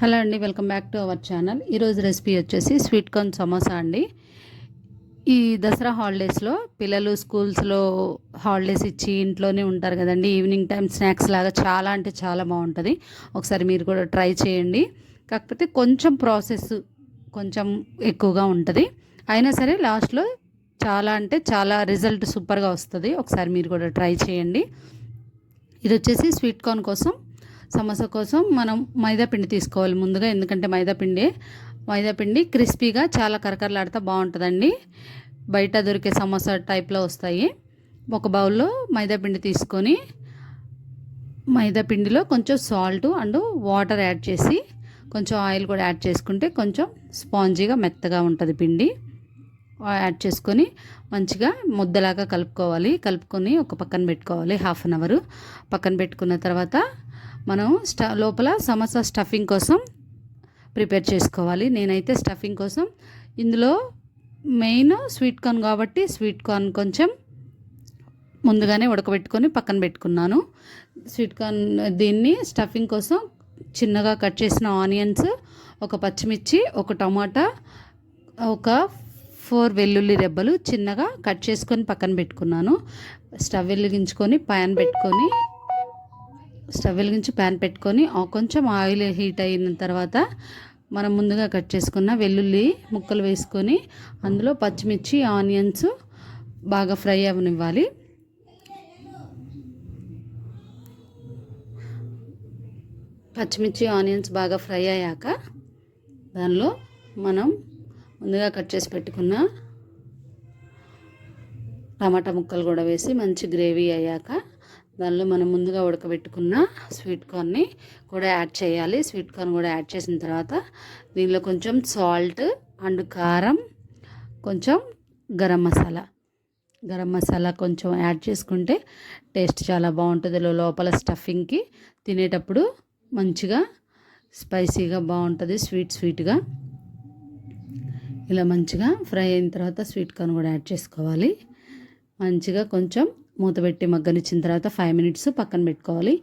Hello అండి welcome back to our channel. ఈరోజు recipe వచ్చేసి స్వీట్ కార్న్ సమోసా అండి. ఈ దసరా హాలిడేస్లో పిల్లలు స్కూల్స్లో హాలిడేస్ ఇచ్చి ఇంట్లోనే ఉంటారు కదండి. ఈవినింగ్ టైం స్నాక్స్ లాగా చాలా అంటే చాలా బాగుంటుంది. ఒకసారి మీరు కూడా ట్రై చేయండి. కాకపోతే కొంచెం ప్రాసెస్ కొంచెం ఎక్కువగా ఉంటుంది. అయినా సరే లాస్ట్లో చాలా అంటే చాలా రిజల్ట్ సూపర్గా వస్తుంది. ఒకసారి మీరు కూడా ట్రై చేయండి. ఇది వచ్చేసి స్వీట్ కార్న్ కోసం సమోసా కోసం మనం మైదాపిండి తీసుకోవాలి ముందుగా ఎందుకంటే మైదాపిండి మైదాపిండి క్రిస్పీగా చాలా కరకరలాడితే బాగుంటుందండి. బయట దొరికే సమోసా టైప్లో వస్తాయి. ఒక బౌల్లో మైదాపిండి తీసుకొని మైదాపిండిలో కొంచెం సాల్ట్ అండ్ వాటర్ యాడ్ చేసి కొంచెం ఆయిల్ కూడా యాడ్ చేసుకుంటే కొంచెం స్పాంజీగా మెత్తగా ఉంటుంది పిండి. యాడ్ చేసుకొని మంచిగా ముద్దలాగా కలుపుకోవాలి. కలుపుకొని ఒక పక్కన పెట్టుకోవాలి హాఫ్ అన్ అవర్. పక్కన పెట్టుకున్న తర్వాత మనం స్ట లోపల సమోసా స్టఫింగ్ కోసం ప్రిపేర్ చేసుకోవాలి. నేనైతే స్టఫింగ్ కోసం. ఇందులో మెయిన్ స్వీట్ కార్న్ కాబట్టి స్వీట్ కార్న్ కొంచెం ముందుగానే ఉడకబెట్టుకొని పక్కన పెట్టుకున్నాను. స్వీట్ కార్న్ దీన్ని స్టఫింగ్ కోసం చిన్నగా కట్ చేసిన ఆనియన్స్ ఒక పచ్చిమిర్చి ఒక టమాటా ఒక ఫోర్ వెల్లుల్లి రెబ్బలు చిన్నగా కట్ చేసుకొని పక్కన పెట్టుకున్నాను. స్టవ్ వెలిగించుకొని ప్యాన్ పెట్టుకొని స్టవ్ వెలిగించి ప్యాన్ పెట్టుకొని కొంచెం ఆయిల్ హీట్ అయిన తర్వాత మనం ముందుగా కట్ చేసుకున్న వెల్లుల్లి ముక్కలు వేసుకొని అందులో పచ్చిమిర్చి ఆనియన్స్ బాగా ఫ్రై అవనివ్వాలి. పచ్చిమిర్చి ఆనియన్స్ బాగా ఫ్రై అయ్యాక దానిలో మనం ముందుగా కట్ చేసి పెట్టుకున్న టమాటా ముక్కలు కూడా వేసి మంచి గ్రేవీ అయ్యాక దానిలో మనం ముందుగా ఉడకబెట్టుకున్న స్వీట్ కార్న్ని కూడా యాడ్ చేయాలి. స్వీట్ కార్న్ కూడా యాడ్ చేసిన తర్వాత దీనిలో కొంచెం సాల్ట్ అండ్ కారం కొంచెం గరం మసాలా. గరం మసాలా కొంచెం యాడ్ చేసుకుంటే టేస్ట్ చాలా బాగుంటుంది. లోపల స్టఫింగ్కి తినేటప్పుడు మంచిగా స్పైసీగా బాగుంటుంది. స్వీట్ స్వీట్గా. ఇలా మంచిగా ఫ్రై అయిన తర్వాత స్వీట్ కార్న్ కూడా యాడ్ చేసుకోవాలి. మంచిగా కొంచెం మూత పెట్టి మగ్గనిచ్చిన తర్వాత ఫైవ్ మినిట్స్ పక్కన పెట్టుకోవాలి.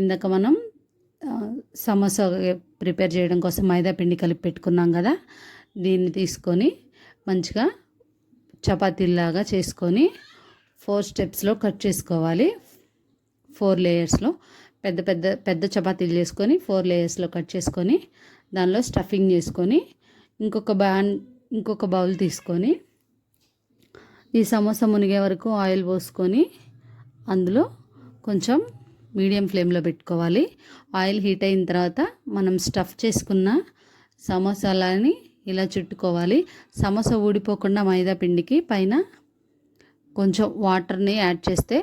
ఇందాక మనం సమోసా ప్రిపేర్ చేయడం కోసం మైదా పిండి కలిపి పెట్టుకున్నాం కదా దీన్ని తీసుకొని మంచిగా చపాతీలాగా చేసుకొని ఫోర్ స్టెప్స్లో కట్ చేసుకోవాలి. ఫోర్ లేయర్స్లో పెద్ద పెద్ద పెద్ద చపాతీలు చేసుకొని ఫోర్ లేయర్స్లో కట్ చేసుకొని దానిలో స్టఫింగ్ చేసుకొని ఇంకొక బ్యాన్ ఇంకొక బౌల్ తీసుకొని ఈ సమోసా మునిగే వరకు ఆయిల్ పోసుకొని అందులో కొంచెం మీడియం ఫ్లేమ్లో పెట్టుకోవాలి. ఆయిల్ హీట్ అయిన తర్వాత మనం స్టఫ్ చేసుకున్న సమోసాలని ఇలా చుట్టుకోవాలి. సమోసా ఊడిపోకుండా మైదా పిండికి పైన కొంచెం వాటర్ని యాడ్ చేస్తే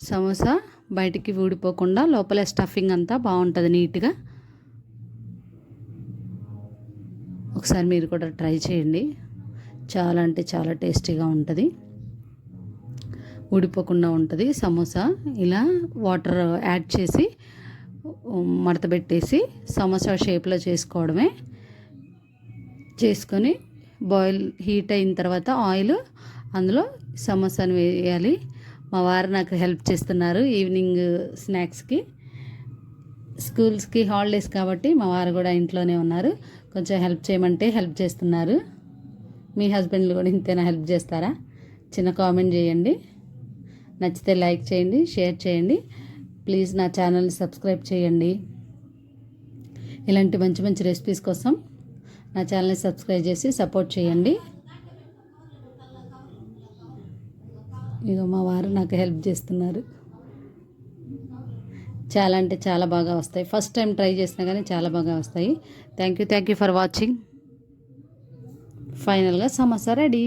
సమోసా బయటికి ఊడిపోకుండా లోపల స్టఫింగ్ అంతా బాగుంటుంది నీట్గా. ఒకసారి మీరు కూడా ట్రై చేయండి. చాలా అంటే చాలా టేస్టీగా ఉంటుంది. ఊడిపోకుండా ఉంటుంది. సమోసా ఇలా వాటర్ యాడ్ చేసి మడతబెట్టేసి సమోసా షేప్లో చేసుకోవడమే. చేసుకొని బాయిల్ హీట్ అయిన తర్వాత ఆయిల్ అందులో సమోసాను వేయాలి. మా వారు నాకు హెల్ప్ చేస్తున్నారు ఈవినింగ్ స్నాక్స్కి స్కూల్స్కి హాలిడేస్ కాబట్టి మా వారు కూడా ఇంట్లోనే ఉన్నారు. కొంచెం హెల్ప్ చేయమంటే హెల్ప్ చేస్తున్నారు. మీ హస్బెండ్లు కూడా ఇంతేనా హెల్ప్ చేస్తారా? చిన్న కామెంట్ చేయండి. నచ్చితే లైక్ చేయండి షేర్ చేయండి. ప్లీజ్ నా ఛానల్ని సబ్స్క్రైబ్ చేయండి. ఇలాంటి మంచి మంచి రెసిపీస్ కోసం నా ఛానల్ని సబ్స్క్రైబ్ చేసి సపోర్ట్ చేయండి. ఇక మా వారు నాకు హెల్ప్ చేస్తున్నారు. చాలా అంటే చాలా బాగా వస్తాయి. ఫస్ట్ టైం ట్రై చేసినా కానీ చాలా బాగా వస్తాయి. Thank you thank you for watching ఫైనల్గా సమోసా రెడీ.